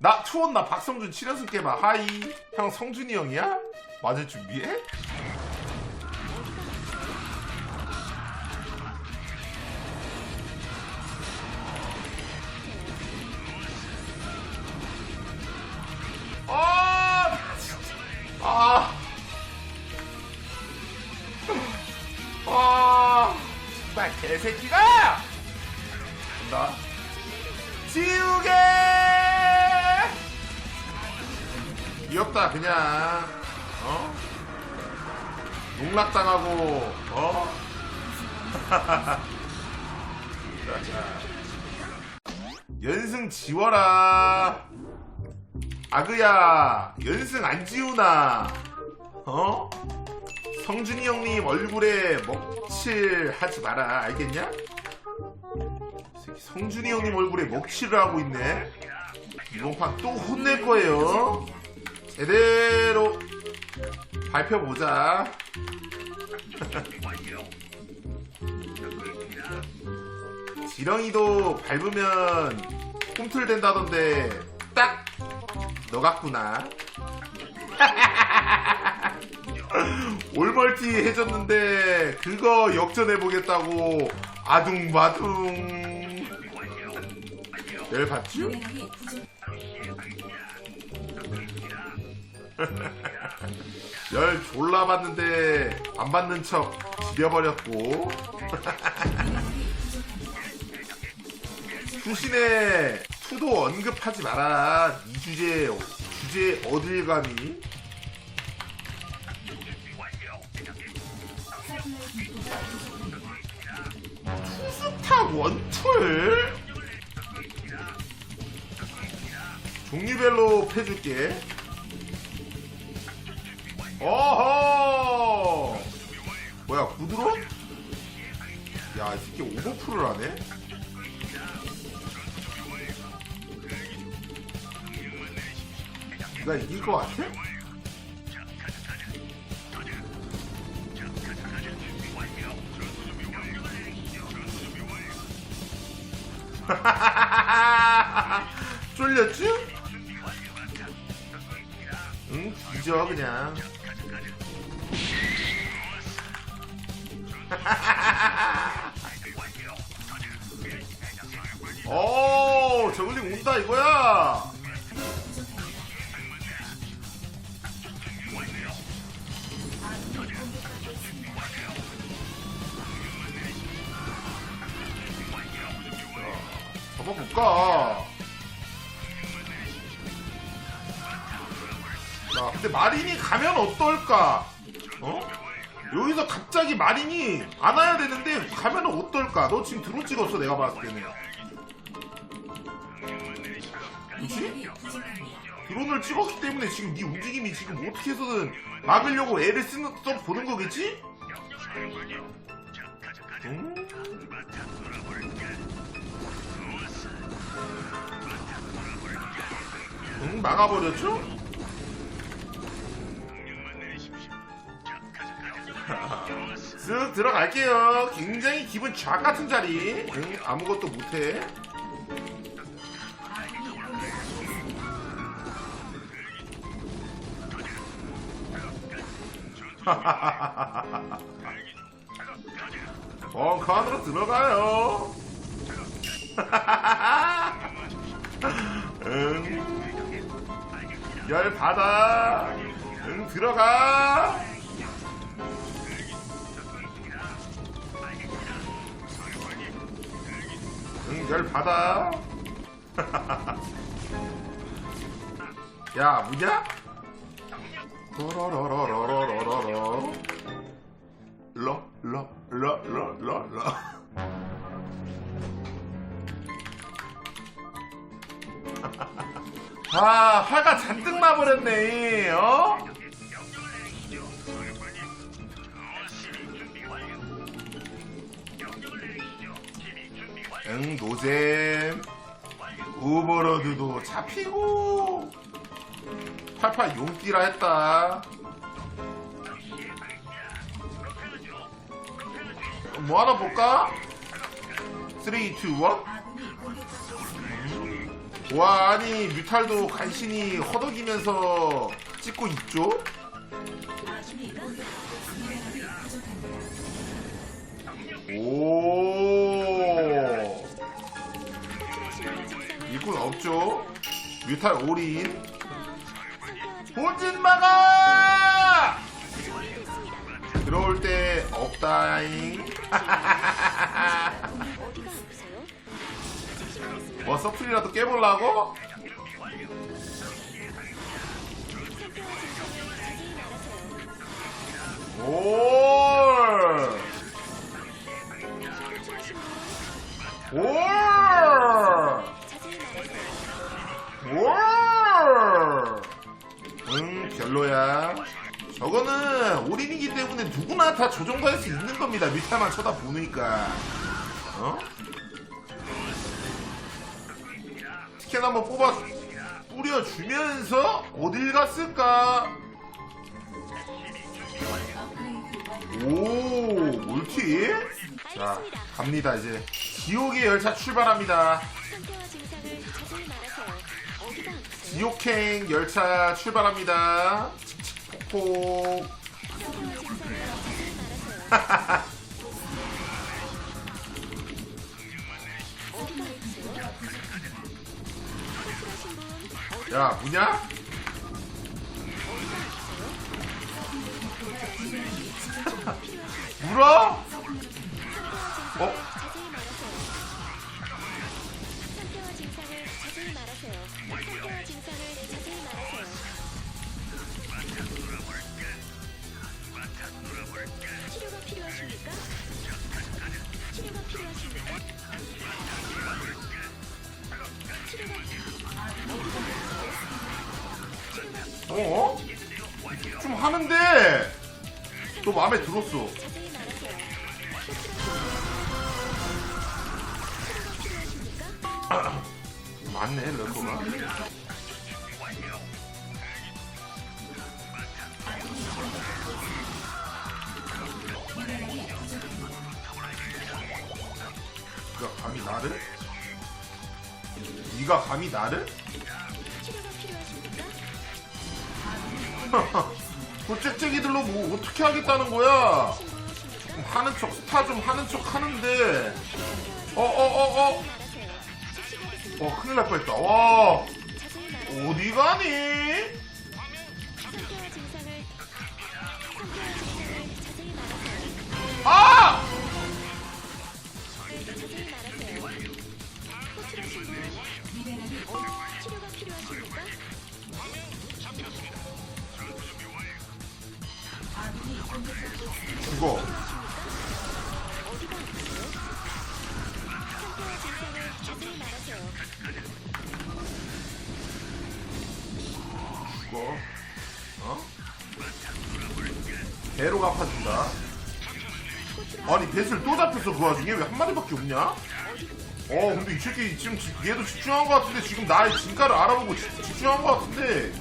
나 투원 나 박성준 7연승 깨봐 하이 형 성준이 형이야? 맞을 준비해? 연승 지워라. 아그야 연승 안 지우나. 어? 성준이 형님 얼굴에 먹칠 하지 마라. 알겠냐? 성준이 형님 얼굴에 먹칠을 하고 있네. 이번 판 또 혼낼 거예요. 제대로 밟혀보자 지렁이도 밟으면 꿈틀댄다던데 딱 너 같구나. 올멀티 해줬는데 그거 역전해보겠다고 아둥바둥. 열 받죠? 열 졸라 받는데 안 받는 척 지려버렸고 후신에 투도 언급하지 마라. 이 주제 주제 어딜 부족합니다. 투스탁 원툴? 종류별로 패줄게. 어허! 뭐야 구드론? 야 이 새끼 오버풀을 하네 나 이길 것 같아? 쫄렸지? 응, 뒤져 그냥. 오, 저글링 온다 이거야. 잡아볼까? 자, 근데 마린이 가면 어떨까? 어? 여기서 갑자기 마린이 안 와야 되는데 가면 어떨까? 너 지금 드론 찍었어, 내가 봤을 때는. 그치? 드론을 찍었기 때문에 지금 네 움직임이 지금 어떻게 해서든 막으려고 애를 쓰는, 써 보는 거겠지? 응? 응, 막아버렸죠? 쓱 들어갈게요. 굉장히 기분 쫙 같은 자리. 응, 아무것도 못해. 어, 그 안으로 들어가요. 응. 열 받아. 응, 들어가. 응, 열 받아. 야, 뭐냐? 로로로로로로로로. 러, 러, 러, 러, 러, 러. 아, 화가 잔뜩 나버렸네, 어? 응, 노잼. 오버로드도 잡히고. 팔팔 용띠라 했다. 뭐 하나 볼까? 3, 2, 1? 와 아니 뮤탈도 간신히 허덕이면서 찍고 있죠? 오 일꾼 없죠? 뮤탈 올인 막아! 들어올 때 없다잉 뭐 서플이라도 깨보려고? 올! 올! 올! 응, 별로야. 저거는 올인이기 때문에 누구나 다저 정도 할수 있는 겁니다. 뮤탈만 쳐다보니까. 어? 스캔 한번 뽑아 뿌려주면서 어딜 갔을까? 오, 멀티? 자, 갑니다, 이제. 지옥의 열차 출발합니다. 지옥행 열차 출발합니다. 폭폭. 야, 뭐냐? 물어? 어? 필요하십니까? 치료가 필요하십니까? 어? 좀 하는데 너 마음에 들었어. 맞네, 럴커가. 네가 감히 나를? 네가 감히 나를? 그 짹짹이들로 뭐 어떻게 하겠다는 거야? 좀 하는 척 스타 좀 하는 척 하는데 어어어 어. 어 큰일 날 뻔했다 와. 어디 가니? 아! 죽어. 죽어 어? 배로 갚아준다 아니 배슬 또 잡혔어 그 와중에 왜 한 마리밖에 없냐? 어 근데 이 새끼 지금 지- 얘도 집중한 것 같은데 지금 나의 진가를 알아보고 지- 집중한 것 같은데.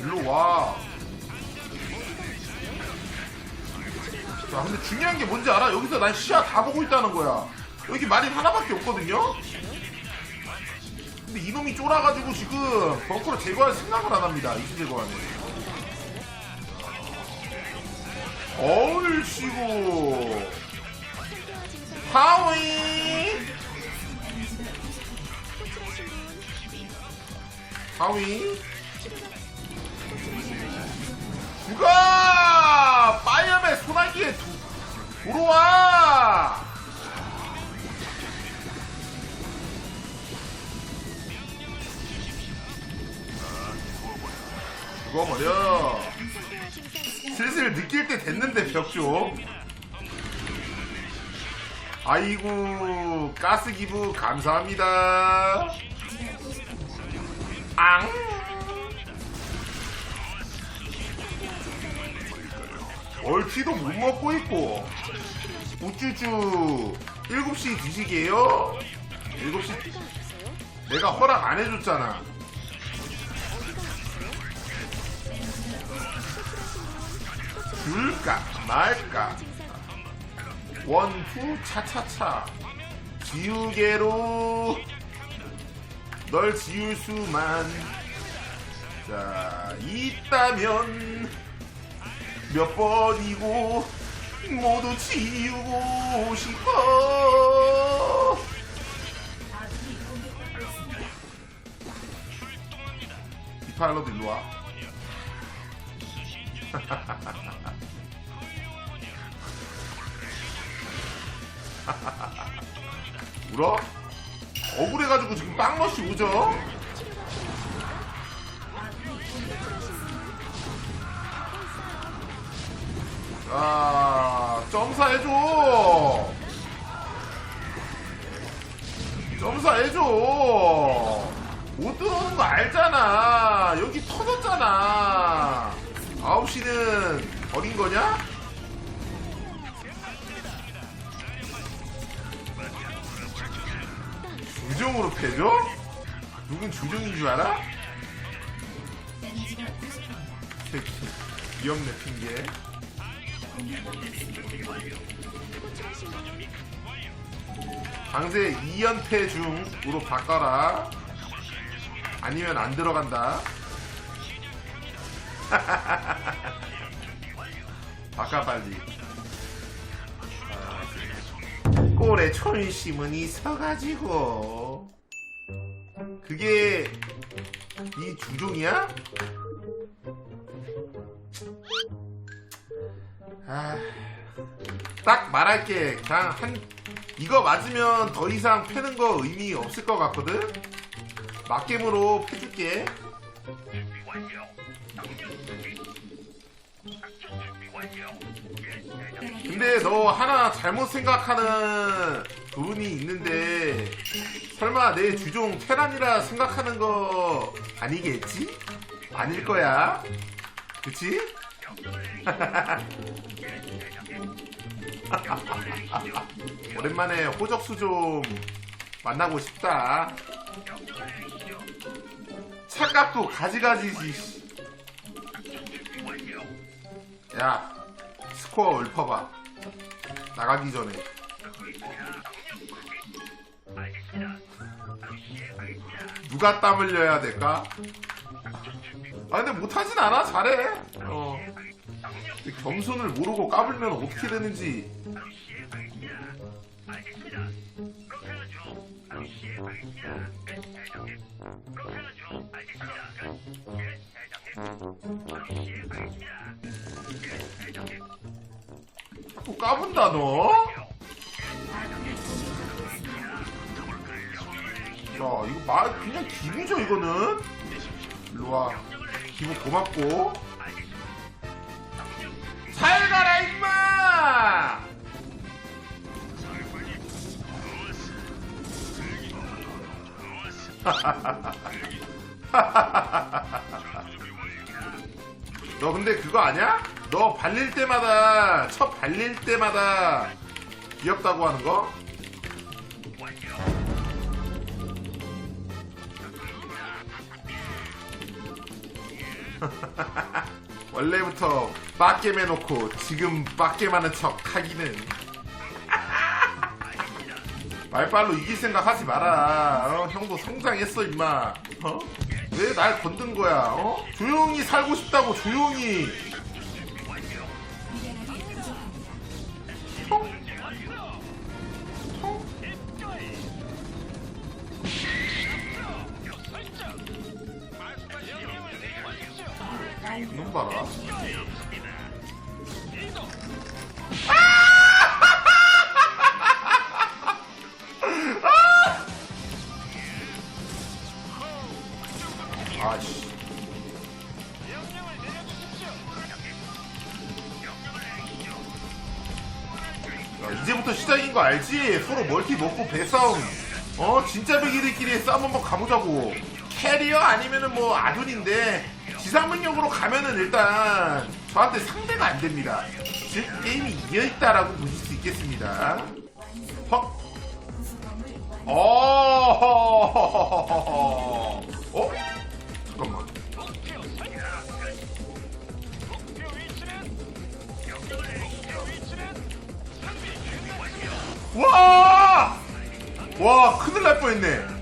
일로 와. 자, 근데 중요한 게 뭔지 알아? 여기서 난 시야 다 보고 있다는 거야. 여기 마린 하나밖에 없거든요? 근데 이놈이 쫄아가지고 지금 벙커를 제거할 생각을 안 합니다. 이수 제거하네. 어울시고. 하위! 분 하위! 치료 파이어맨 소나기에 도, 돌아와! 죽어버려. 슬슬 느낄 때 됐는데 벽죠. 아이고 가스 기부 감사합니다. 앙. 얼티도 못 먹고 있고 우쭈쭈 7시 드시게요? 7시 어디가 아프세요? 내가 허락 안 해줬잖아. 줄까 말까 원투 차차차 지우개로 널 지울 수만 자 있다면 몇 번이고 모두 지우고 싶어. 디파일러도 일로와 울어? 억울해가지고 지금 빵머시 우죠? 아, 점사해줘! 점사해줘! 못 들어오는 거 알잖아! 여기 터졌잖아! 9시는 어린 거냐? 주정으로 패줘? 누군 주정인 줄 알아? 새끼. 위험내 핑계. 강세 2연패 중으로 바꿔라. 아니면 안 들어간다. 바꿔 빨리. 아, 꼴에 촌심은 있어가지고. 그게 이 주종이야? 아, 딱 말할게. 그냥 한 이거 맞으면 더 이상 패는 거 의미 없을 것 같거든? 막겜으로 패줄게. 근데 너 하나 잘못 생각하는 부분이 있는데 설마 내 주종 테란이라 생각하는 거 아니겠지? 아닐 거야. 그치? 오랜만에 호적수 좀 만나고 싶다. 착각도 가지가지지. 씨. 야, 스코어 읊어봐. 나가기 전에. 누가 땀 흘려야 될까? 아, 근데 못하진 않아. 잘해. 겸손을 모르고 까불면 어떻게 되는지 자꾸 까분다 너. 야 이거 말 그냥 기부죠 이거는. 일로 와. 기부 고맙고. 잘 가라 임마. 너 근데 그거 아냐? 너 발릴 때마다 첫 발릴 때마다 귀엽다고 하는 거? 원래부터 빡겜 해놓고 지금 빡겜 하는 척 하기는 말빨로 이길 생각 하지 마라 어? 형도 성장했어 임마 어? 왜 날 건든 거야 어? 조용히 살고 싶다고 조용히 아씨 야, 이제부터 시작인 거 알지? 서로 멀티 먹고 배싸움 어? 진짜 배기들끼리 싸움 한번 가보자고 캐리어 아니면은 뭐 아둔인데 지상능력으로 가면은 일단 저한테 상대가 안 됩니다 즉 게임이 이겨 있다라고 보실 수 있겠습니다 헉. 어, 어? 와! 와, 큰일 날 뻔했네.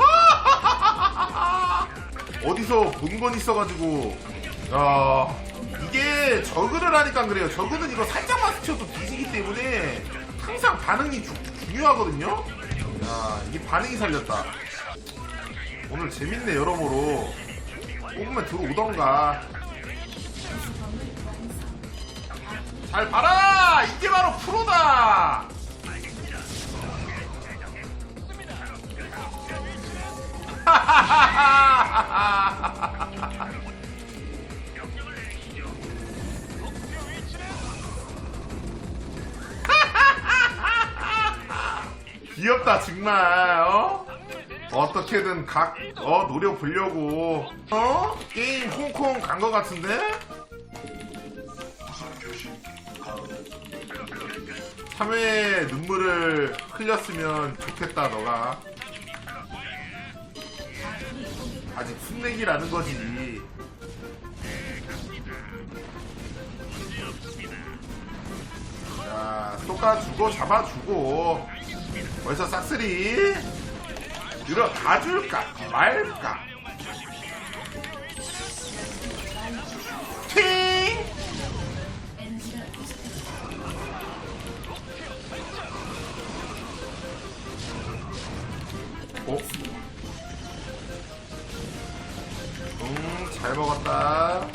어디서 본 건 있어가지고, 야, 이게 저그를 하니까 그래요. 저그는 이거 살짝만 스쳐도 뒤지기 때문에 항상 반응이 주, 중요하거든요? 야, 이게 반응이 살렸다. 오늘 재밌네, 여러모로. 조금만 들어오던가. 잘 봐라 이게 바로 프로다 귀엽다 정말 어? 어떻게든 각 어, 노력 보려고 어? 게임 홍콩 간거 같은데? 참회 눈물을 흘렸으면 좋겠다 너가. 아직 풋내기라는 거지 자 쏟아주고 잡아주고. 벌써 싹쓸이. 들어 다 줄까? 말까 잘 먹었다.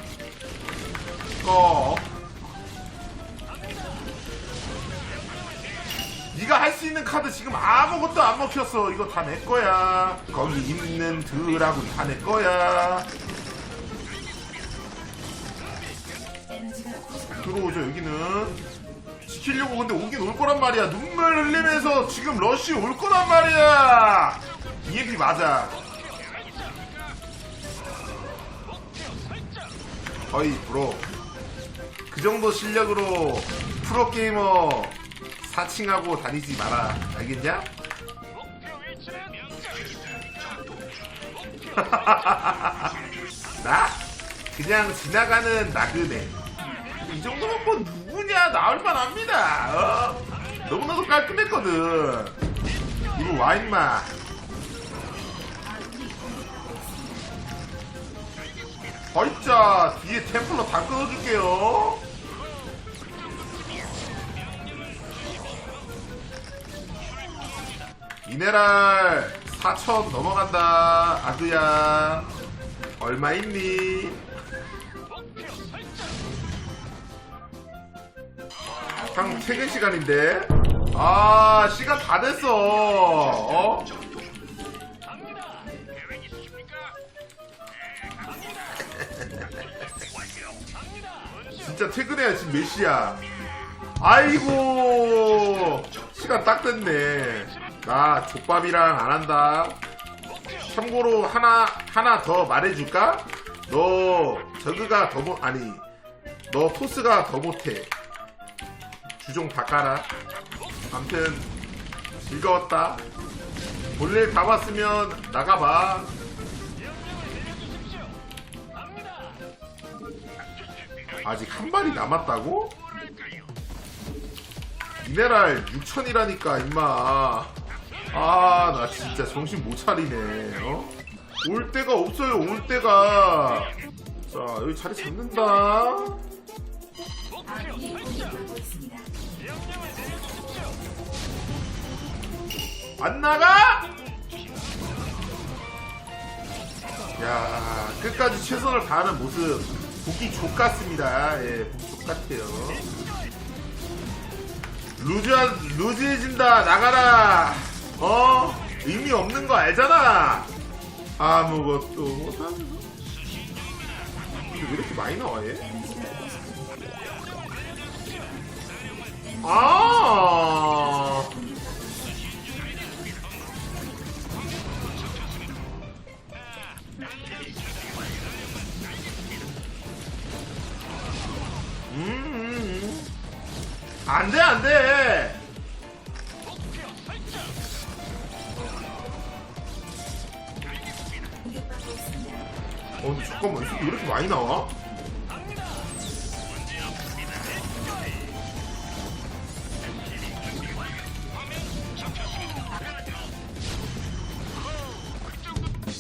꺼. 네가 할 수 있는 카드 지금 아무것도 안 먹혔어. 이거 다 내 거야. 거기 있는 드라군 다내 거야. 들어오죠 여기는. 지키려고 근데 오긴 올 거란 말이야. 눈물 흘리면서 지금 러쉬 올 거란 말이야. EMP 맞아. 거의 프로. 그 정도 실력으로 프로게이머 사칭하고 다니지 마라. 알겠냐? 나? 그냥 지나가는 나그네. 이 정도면 뭐 누구냐 나올만 합니다. 어? 너무나도 깔끔했거든. 이거 와 임마. 어이자 뒤에 템플러 다 끊어줄게요. 미네랄 4천 넘어간다 아그야 얼마 있니? 형 퇴근 시간인데 아 시간 다 됐어 어? 진짜 퇴근해야 지금 몇 시야? 아이고 시간 딱 됐네. 나 족밥이랑 안 한다. 참고로 하나 하나 더 말해줄까? 너 저그가 더 못 아니 너 토스가 더 못해. 주종 바꿔라. 암튼 즐거웠다. 볼일 다 봤으면 나가봐 아직 한 발이 남았다고? 미네랄 6천이라니까 임마 아 나 진짜 정신 못 차리네 어? 올 데가 없어요 올 데가 자 여기 자리 잡는다. 안 나가? 야 끝까지 최선을 다하는 모습 보기 좋같습니다. 예 보기 좋같아요. 루즈 루즈해진다 나가라. 어? 의미 없는 거 알잖아. 아무것도 못하면서 왜 이렇게 많이 나와 얘? 아 안 돼, 안 돼. 어, 근데 잠깐만, 이 새끼 왜 이렇게 많이 나와?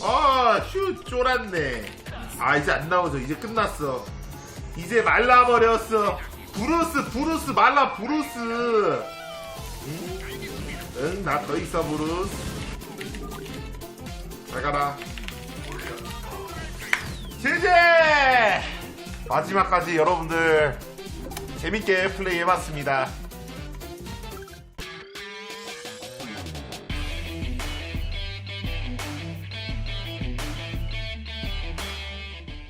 아, 휴 쫄았네 아 이제 안 나오죠 이제 끝났어 이제 말라버렸어 브루스 브루스 말라 브루스. 응나 더 있어 브루스. 잘 가라. 제제! 마지막까지 여러분들 재밌게 플레이 해봤습니다